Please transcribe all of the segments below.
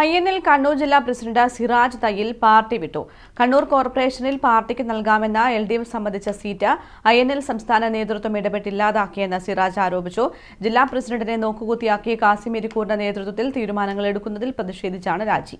I N L Kannur ജില്ലാ president Siraj Thayyil party വിട്ടു. കണ്ണൂർ കോർപ്പറേഷനിൽ പാർട്ടിക്ക് നൽകാമെന്ന എൽ ഡി എഫ് സംബന്ധിച്ച സീറ്റ് ഐ എൻ എൽ സംസ്ഥാന നേതൃത്വം ഇടപെട്ട് ഇല്ലാതാക്കിയെന്ന് സിറാജ് ആരോപിച്ചു. ജില്ലാ പ്രസിഡന്റിനെ നോക്കുകുത്തിയാക്കി കാസിം എരിക്കൂറിന്റെ നേതൃത്വത്തിൽ തീരുമാനങ്ങൾ എടുക്കുന്നതിൽ പ്രതിഷേധിച്ചാണ് രാജി.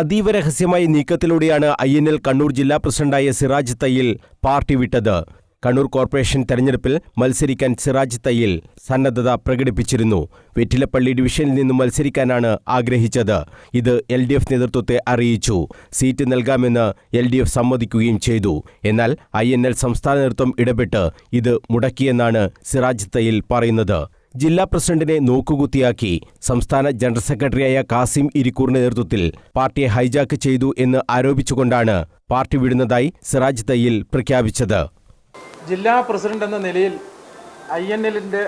അതീവ രഹസ്യമായ നീക്കത്തിലൂടെയാണ് ഐ എൻ എൽ കണ്ണൂർ ജില്ലാ പ്രസിഡന്റായ സിറാജ് തയ്യിൽ പാർട്ടി വിട്ടത്. കണ്ണൂർ കോർപ്പറേഷൻ തെരഞ്ഞെടുപ്പിൽ മത്സരിക്കാൻ സിറാജ് തയ്യിൽ സന്നദ്ധത പ്രകടിപ്പിച്ചിരുന്നു. വെറ്റിലപ്പള്ളി ഡിവിഷനിൽ നിന്നും മത്സരിക്കാനാണ് ആഗ്രഹിച്ചത്. ഇത് എൽ ഡി എഫ് നേതൃത്വത്തെ അറിയിച്ചു. സീറ്റ് നൽകാമെന്ന് എൽ ഡി എഫ് സമ്മതിക്കുകയും ചെയ്തു. എന്നാൽ ഐ എൻ എൽ സംസ്ഥാന നേതൃത്വം ഇടപെട്ട് ഇത് മുടക്കിയെന്നാണ് സിറാജ് തയ്യിൽ പറയുന്നത്. ജില്ലാ പ്രസിഡന്റിനെ നോക്കുകുത്തിയാക്കി സംസ്ഥാന ജനറൽ സെക്രട്ടറിയായ കാസിം ഇരിക്കൂറിന്റെ നേതൃത്വത്തിൽ പാർട്ടിയെ ഹൈജാക്ക് ചെയ്തു എന്ന് ആരോപിച്ചുകൊണ്ടാണ് പാർട്ടി വിടുന്നതായി സിറാജ് തയ്യിൽ പ്രഖ്യാപിച്ചത്. ജില്ലാ പ്രസിഡന്റ് എന്ന നിലയിൽ ഐ എൻ എല്ലിന്റെ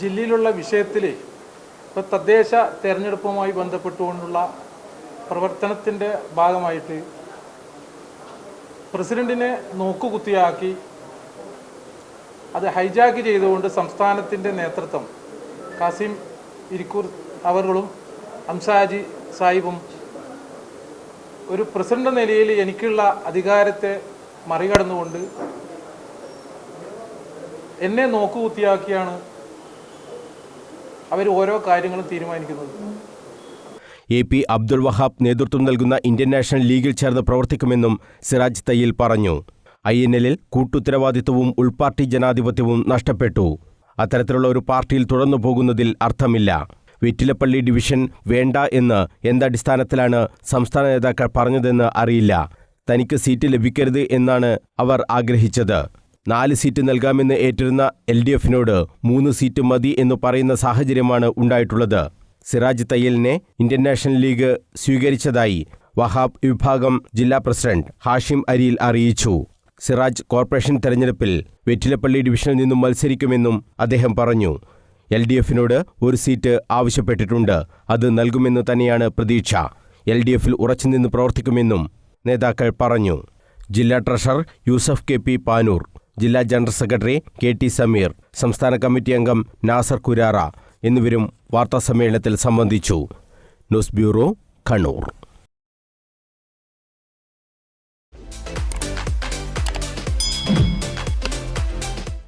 ജില്ലയിലുള്ള വിഷയത്തിൽ ഇപ്പോൾ തദ്ദേശ തെരഞ്ഞെടുപ്പുമായി ബന്ധപ്പെട്ടുകൊണ്ടുള്ള പ്രവർത്തനത്തിന്റെ ഭാഗമായിട്ട് പ്രസിഡന്റിനെ നോക്കുകുത്തിയാക്കി അത് ഹൈജാക്ക് ചെയ്തുകൊണ്ട് സംസ്ഥാനത്തിന്റെ നേതൃത്വം കാസിം ഇരിക്കൂർ അവറുകളും അംസാജി സാഹിബും ഒരു പ്രസിഡന്റ് നിലയിൽ എനിക്കുള്ള അധികാരത്തെ മറികടന്നുകൊണ്ട് എന്നെ നോക്കുകുത്തിയാക്കിയാണ് അവർ ഓരോ കാര്യങ്ങളും തീരുമാനിക്കുന്നത്. എ പി അബ്ദുൾ വഹാബ് നേതൃത്വം നൽകുന്ന ഇന്ത്യൻ നാഷണൽ ലീഗിൽ ചേർന്ന് പ്രവർത്തിക്കുമെന്നും സിറാജ് തയ്യിൽ പറഞ്ഞു. ഐ എൻ എല്ലിൽ കൂട്ടുത്തരവാദിത്വവും ഉൾപാർട്ടി ജനാധിപത്യവും നഷ്ടപ്പെട്ടു. അത്തരത്തിലുള്ള ഒരു പാർട്ടിയിൽ തുടർന്നു പോകുന്നതിൽ അർത്ഥമില്ല. വെറ്റിലപ്പള്ളി ഡിവിഷൻ വേണ്ട എന്ന് എന്തടിസ്ഥാനത്തിലാണ് സംസ്ഥാന നേതാക്കൾ പറഞ്ഞതെന്ന് അറിയില്ല. തനിക്ക് സീറ്റ് ലഭിക്കരുത് എന്നാണ് അവർ ആഗ്രഹിച്ചത്. നാല് സീറ്റ് നൽകാമെന്ന് ഏറ്റിരുന്ന എൽ ഡി എഫിനോട് മൂന്ന് സീറ്റ് മതി എന്ന് പറയുന്ന സാഹചര്യമാണ് ഉണ്ടായിട്ടുള്ളത്. സിറാജ് തയ്യലിനെ ഇന്ത്യൻ നാഷണൽ ലീഗ് സ്വീകരിച്ചതായി വഹാബ് വിഭാഗം ജില്ലാ പ്രസിഡന്റ് ഹാഷിം അരിയിൽ അറിയിച്ചു. സിറാജ് കോർപ്പറേഷൻ തെരഞ്ഞെടുപ്പിൽ വെറ്റിലപ്പള്ളി ഡിവിഷനിൽ നിന്നും മത്സരിക്കുമെന്നും അദ്ദേഹം പറഞ്ഞു. എൽ ഡി എഫിനോട് ഒരു സീറ്റ് ആവശ്യപ്പെട്ടിട്ടുണ്ട്. അത് നൽകുമെന്ന് തന്നെയാണ് പ്രതീക്ഷ. എൽ ഡി എഫിൽ ഉറച്ചുനിന്ന് പ്രവർത്തിക്കുമെന്നും നേതാക്കൾ പറഞ്ഞു. ജില്ലാ treasurer Yusuf K P Panoor ജില്ലാ general secretary K T Sameer സംസ്ഥാന കമ്മിറ്റി അംഗം നാസർ കുരാറ എന്നിവരും വാർത്താസമ്മേളനത്തിൽ സംബന്ധിച്ചു. News bureau Kannur.